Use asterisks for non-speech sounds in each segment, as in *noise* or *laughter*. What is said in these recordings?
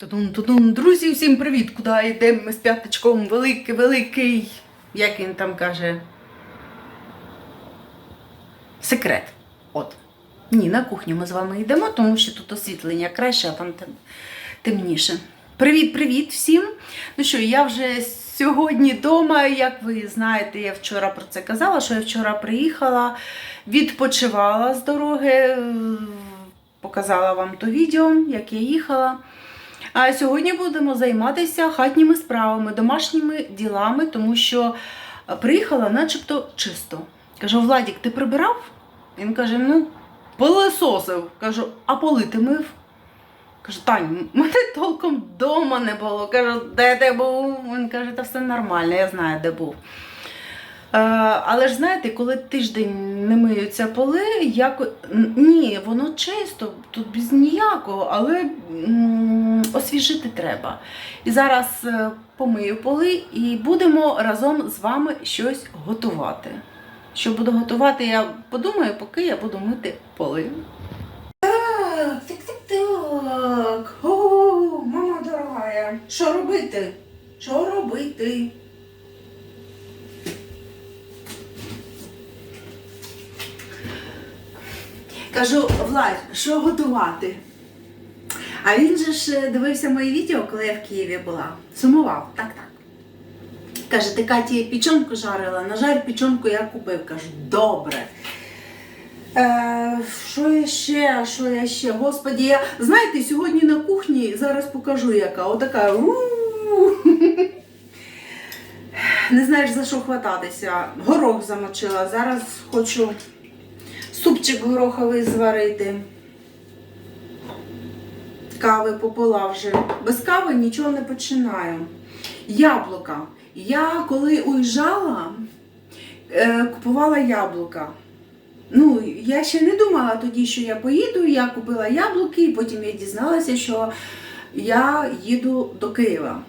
Тудун-тудун. Друзі, всім привіт! Куди йдемо ми з п'ятачком? Великий, великий. Як він там каже? Секрет. От. Ні, на кухню ми з вами йдемо, тому що тут освітлення краще, а там темніше. Привіт, привіт всім! Ну що, я вже сьогодні вдома. Як ви знаєте, я вчора про це казала, що я вчора приїхала, відпочивала з дороги, показала вам то відео, як я їхала. А сьогодні будемо займатися хатніми справами, домашніми ділами, тому що е, приїхала начебто чисто. Кажу, Владік, ти прибирав? Він каже: ну, пилососив. Кажу, а поли ти мив? Кажу, Тань, *laughs* мене толком вдома не було. Кажу, де ти був? Він каже, та все нормально, я знаю, де був. Е, але ж знаєте, коли тиждень не миються поли, як... ні, воно чисто, тут без ніякого, але освіжити треба. І зараз е, помию поли і будемо разом з вами щось готувати. Що буду готувати, я подумаю, поки я буду мити поли. Так, так, так, так. О, мама дорога. Що робити? Що робити? Кажу, Влад, що готувати? А він же ж е, дивився мої відео, коли я в Києві була. Сумував, так, так. Каже, ти Каті пічонку жарила, на жаль, пічонку я купив. Кажу, добре. Е, що я ще? Що я ще? Господі, я знаєте, сьогодні на кухні зараз покажу, яка. Отака. Не знаєш за що хвататися. Горох замочила. Зараз хочу супчик гороховий зварити. Кави попила вже. Без кави нічого не починаю. Яблука. Я коли уїжджала, е, купувала яблука. Ну, я ще не думала тоді, що я поїду. Я купила яблуки, і потім я дізналася, що я їду до Києва.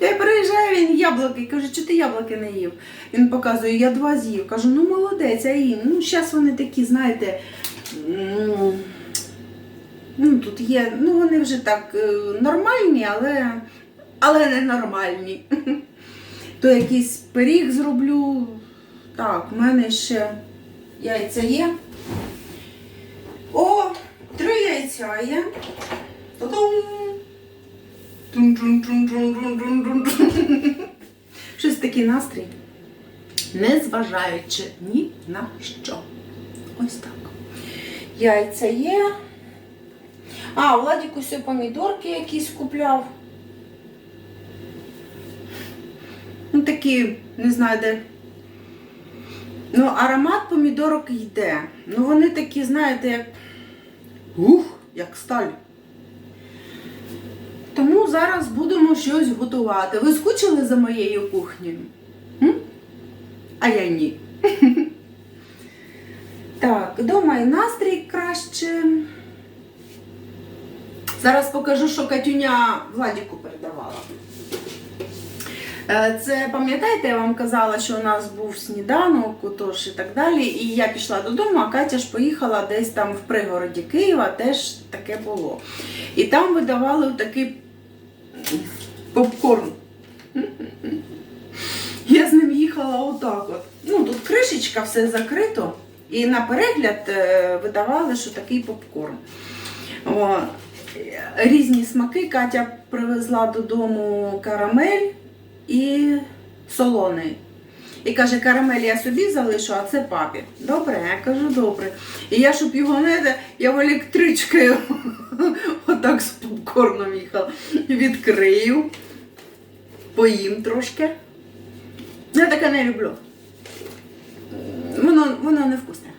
Я приїжджаю, він яблуки, каже, чи ти яблуки не їв? Він показує, я два з'їв. Кажу, ну молодець, а їм. Ну, зараз вони такі, знаєте, ну, тут є, ну вони вже так е, нормальні, але, але не нормальні. То якийсь пиріг зроблю. Так, в мене ще яйця є. О, три яйця є. Та-дам! Щось такий настрій. Незважаючи ні на що. Ось так. Яйця є. А, Владік усе помідорки якісь купляв. Ну, такі, не знаю, де. Ну, аромат помідорок йде. Ну, вони такі, знаєте, як. Ух, як сталь. Зараз будемо щось готувати. Ви скучили за моєю кухнею? М? А я ні. *laughs* Так, вдома і настрій краще. Зараз покажу, що Катюня Владіку передавала. Е, Це пам'ятаєте, я вам казала, що у нас був сніданок, отож і так далі. І я пішла додому, а Катя ж поїхала десь там в пригороді Києва, теж таке було. І там видавали такий попкорн. Я з ним їхала отак от. Ну, тут кришечка, все закрито. І на перегляд е, видавали, що такий попкорн. О, різні смаки. Катя привезла додому карамель і солоний. І каже, карамель я собі залишу, а це папі. Добре, я кажу, добре. І я, щоб його не, я в електричкою *laughs* отак з попкорном їхала. Відкрию, поїм трошки. Я таке не люблю. Воно, воно не вкусне.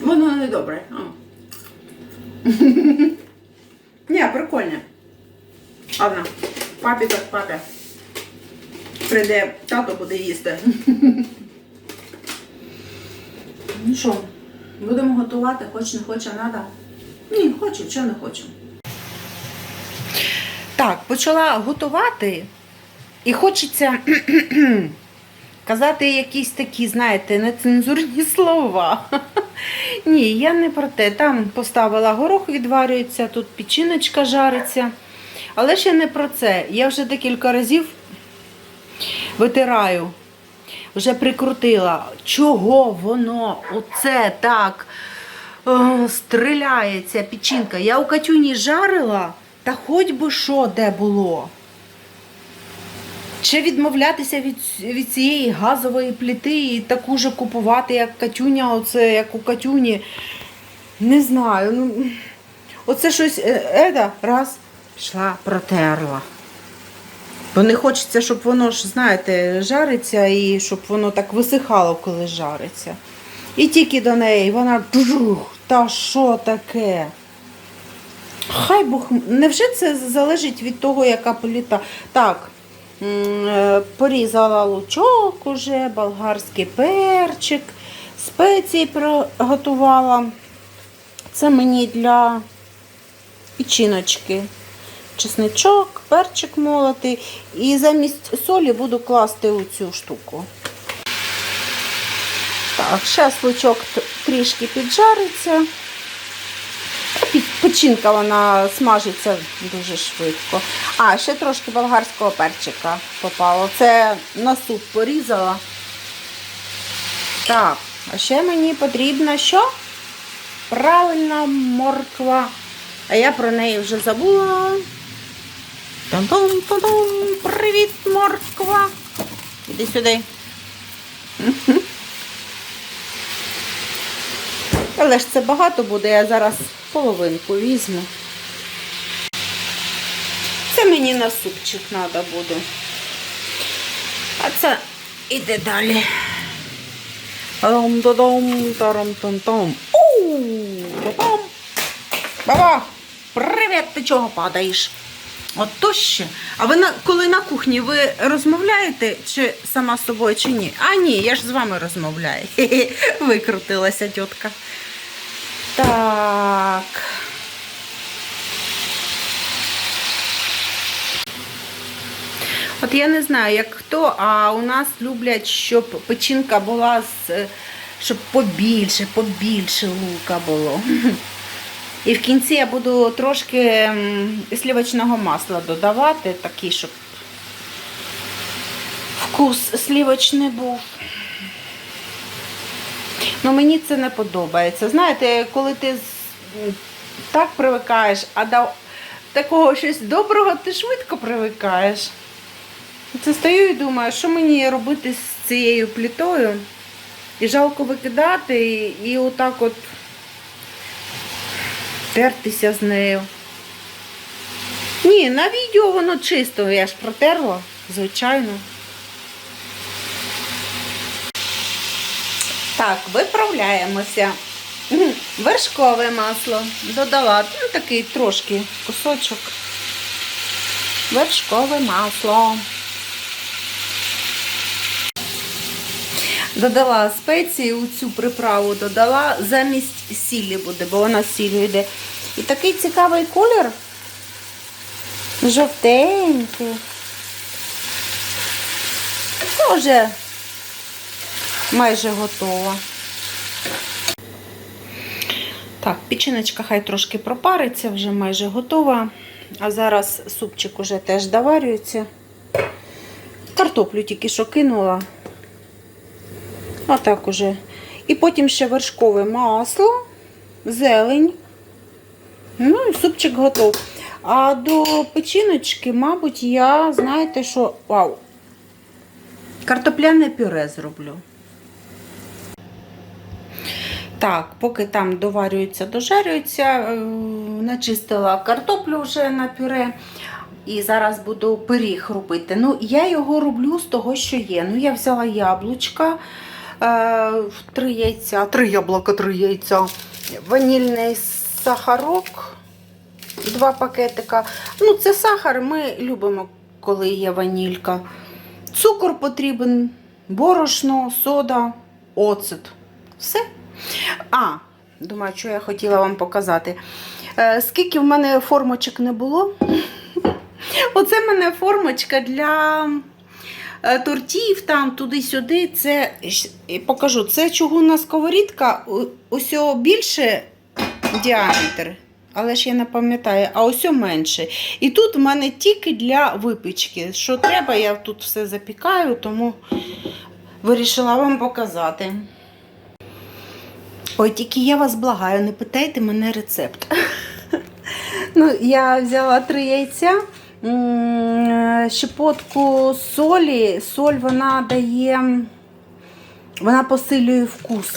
Воно не добре. *laughs* Ні, прикольне. Ладно, папі так папі. Прийде, тато буде їсти. Ну що, будемо готувати, хоч не хоче, надо. Ні, хочу, що не хочу. Так, почала готувати і хочеться *clears throat* казати якісь такі, знаєте, нецензурні слова. *laughs* Ні, я не про те. Там поставила горох, відварюється, тут печіночка жариться. Але ще не про це. Я вже декілька разів витираю, вже прикрутила. Чого воно оце так е, стріляє печінка? Я у Катюні жарила, та хоч би що де було. Чи відмовлятися від, від цієї газової плити і таку же купувати, як Катюня, оце як у Катюні. Не знаю. ну, Оце щось е, еда, раз, пішла, протерла. Бо не хочеться, щоб воно ж, знаєте, жариться і щоб воно так висихало, коли жариться. І тільки до неї вона джух, та що таке? Хай Бог, невже це залежить від того, яка політа? Так, порізала лучок уже, болгарський перчик, спеції приготувала. Це мені для печіночки. Чесничок, перчик молотий. І замість солі буду класти у цю штуку. Так, зараз лучок трішки піджариться. Печінка вона смажиться дуже швидко. А, ще трошки болгарського перчика попало. Це на суп порізала. Так, а ще мені потрібна що? Правильна морква. А я про неї вже забула. Там-там-там-там. Привіт, морква. Іди сюди. Але ж це багато буде, я зараз половинку візьму. Це мені на супчик треба буде. А це іде далі. Ром-додом, тарам-там-там. Уу-та-там. Баба, привіт, ти чого падаєш? От то ще. А ви на, коли на кухні ви розмовляєте чи сама з собою, чи ні? А ні, я ж з вами розмовляю. *laughs* Хе-хе, Викрутилася тітка. Так. От я не знаю, як хто, а у нас люблять, щоб печінка була з. щоб побільше, побільше лука було. І в кінці я буду трошки слівочного масла додавати, такий, щоб вкус слівочний був. Ну, мені це не подобається. Знаєте, коли ти так привикаєш, а до такого щось доброго ти швидко привикаєш. Це стою і думаю, що мені робити з цією плітою? І жалко викидати, і, і отак от тертися з нею. Ні, на відео воно чисто, я ж протерла, звичайно. Так, виправляємося. Вершкове масло додала, ну такий трошки кусочок. Вершкове масло. Додала спеції, у цю приправу додала, замість сілі буде, бо вона з сіллю йде. І такий цікавий колір. Жовтенький. Це майже готова. Так, печіночка хай трошки пропариться, вже майже готова. А зараз супчик уже теж доварюється. Картоплю тільки що кинула. Отак уже. І потім ще вершкове масло, зелень. Ну і супчик готов. А до печіночки, мабуть, я, знаєте, що. Вау! Картопляне пюре зроблю. Так, поки там доварюється, дожарюється, е, начистила картоплю вже на пюре. І зараз буду пиріг робити. Ну, я його роблю з того, що є. Ну, я взяла яблучка, е, три яйця, три яблука, три яйця, ванільний сахарок, два пакетика. Ну, це сахар, ми любимо, коли є ванілька. Цукор потрібен, борошно, сода, оцет. Все. А, думаю, що я хотіла вам показати. Е, скільки в мене формочок не було? *laughs* Оце в мене формочка для е, тортів, там туди-сюди. Це покажу. Це чугунна сковорідка, усього більше діаметр. але ж я не пам'ятаю, а ось менше. І тут в мене тільки для випічки. Що треба, я тут все запікаю, тому вирішила вам показати. Ой, тільки я вас благаю, не питайте мене рецепт. *laughs* Ну, я взяла три яйця, щепотку солі. Соль вона дає, вона посилює вкус.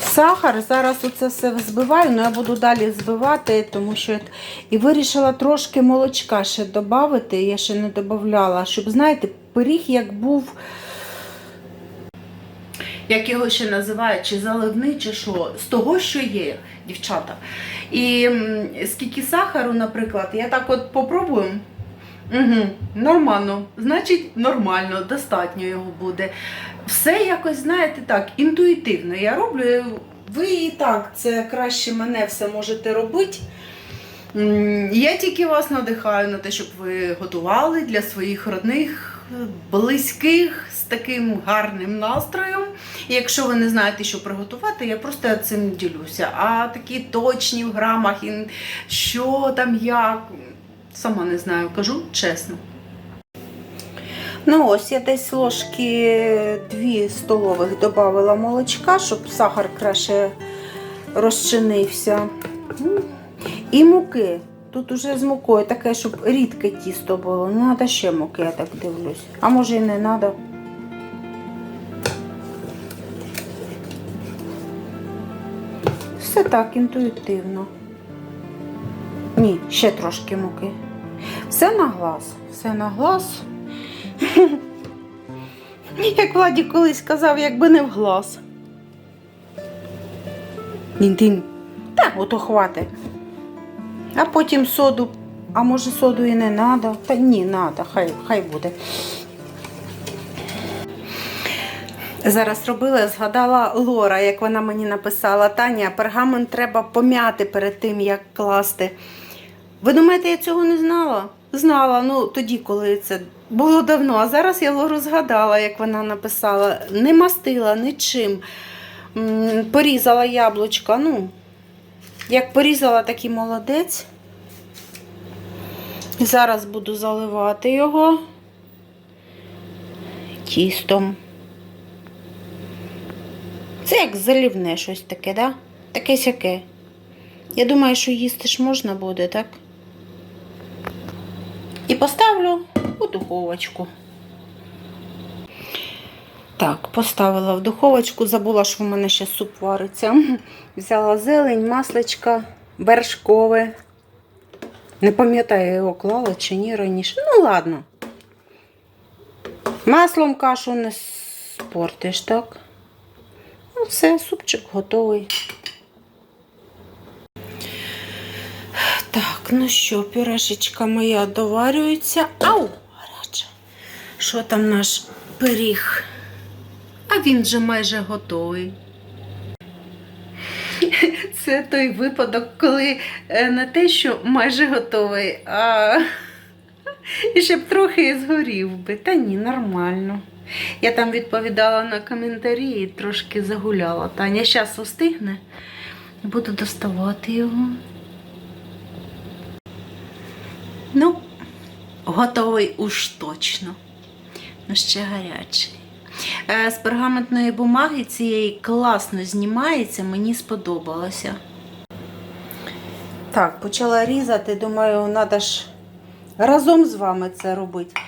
Сахар, зараз оце все збиваю, але я буду далі збивати, тому що і вирішила трошки молочка ще додати, я ще не додавала, щоб, знаєте, пиріг як був як його ще називають, чи заливний, чи що, з того, що є, дівчата. І скільки сахару, наприклад, я так от попробую. Угу, нормально, значить, нормально, достатньо його буде. Все якось, знаєте, так, інтуїтивно я роблю. Ви і так це краще мене все можете робити. Я тільки вас надихаю на те, щоб ви готували для своїх родних, близьких з таким гарним настроєм. І якщо ви не знаєте, що приготувати, я просто цим ділюся. А такі точні в грамах, і що там як, сама не знаю, кажу чесно. Ну ось я десь ложки 2 столових додавала молочка, щоб сахар краще розчинився. І муки. Тут уже з мукою таке, щоб рідке тісто було. Не треба ще муки, я так дивлюсь. А може і не треба. Все так, інтуїтивно. Ні, ще трошки муки. Все на глаз, все на глаз. *laughs* Як Владі колись казав, якби не в глаз. Нін-тін. Так, ото хватить. А потім соду, а може соду і не треба. Та ні, треба, хай, хай буде. Зараз робила, згадала Лора, як вона мені написала, Таня, пергамент треба пом'яти перед тим, як класти. Ви думаєте, я цього не знала? Знала, ну тоді, коли це було давно. А зараз я Лору згадала, як вона написала. Не мастила нічим. Порізала яблучка. Ну, як порізала, так і молодець. Зараз буду заливати його тістом. Це як залівне щось таке, да? Таке сяке. Я думаю, що їсти ж можна буде, так? І поставлю у духовочку. Так, поставила в духовочку, забула, що в мене ще суп вариться. *laughs* Взяла зелень, масличка, вершкове. Не пам'ятаю, його клала чи ні раніше. Ну, ладно. Маслом кашу не спортиш, так? Ну, все, супчик готовий. Так, ну що, пюрешечка моя доварюється. Ау, гаряча. Що там наш пиріг? А він же майже готовий. *laughs* Це той випадок, коли е, не те, що майже готовий, а і *laughs* ще б трохи згорів би. Та ні, нормально. Я там відповідала на коментарі і трошки загуляла. Таня зараз встигне. Буду доставати його. Ну, готовий уж точно. Ну, ще гарячий. Е, З пергаментної бумаги цієї класно знімається, мені сподобалося. Так, почала різати, думаю, треба ж разом з вами це робити.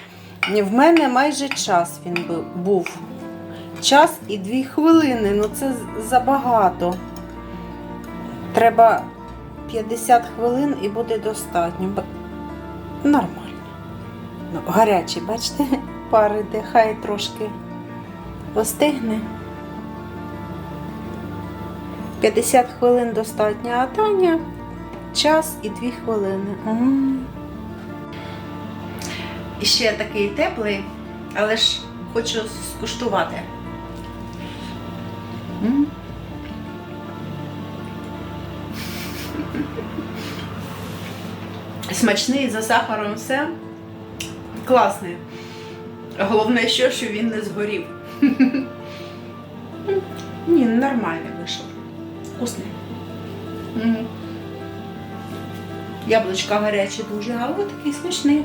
В мене майже час він був. Час і дві хвилини, ну це забагато. Треба 50 хвилин і буде достатньо. Нормально. Ну, гарячий, бачите, *laughs* пар іде, хай трошки остигне. 50 хвилин достатньо, а Таня час і 2 хвилини. М. І ще такий теплий, але ж хочу скуштувати. М. Смачний за сахаром все. Класний. Головне, що, що він не згорів. Ні, нормальний вийшов. Вкусний. Яблучка гарячі дуже, але такий смачний.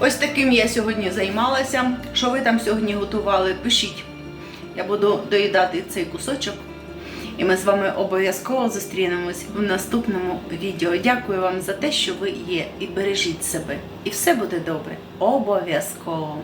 Ось таким я сьогодні займалася. Що ви там сьогодні готували? Пишіть. Я буду доїдати цей кусочок. І ми з вами обов'язково зустрінемось в наступному відео. Дякую вам за те, що ви є. І бережіть себе. І все буде добре. Обов'язково.